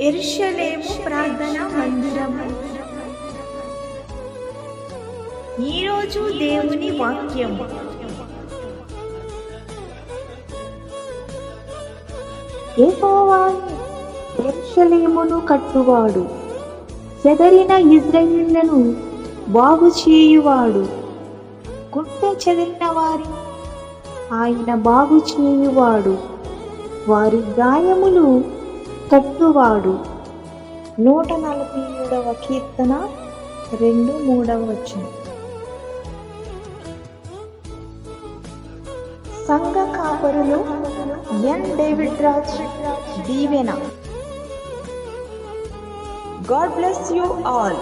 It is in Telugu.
ఎరుషలేము ప్రార్థన మందిరము ఈరోజు దేవుని వాక్యము ఎరుషలేమును కట్టువాడు చెదరిన ఇజ్రాయిళ్ళను బాగు చేయువాడు గుంట చెదిరిన వారిని ఆయన బాగు చేయువాడు వారి గాయములు కట్టువాడు నూట నలభై ఏడవ కీర్తన రెండు మూడవ వచనం. సంఘ కాపరులు N David Raj Deevena. God bless you all.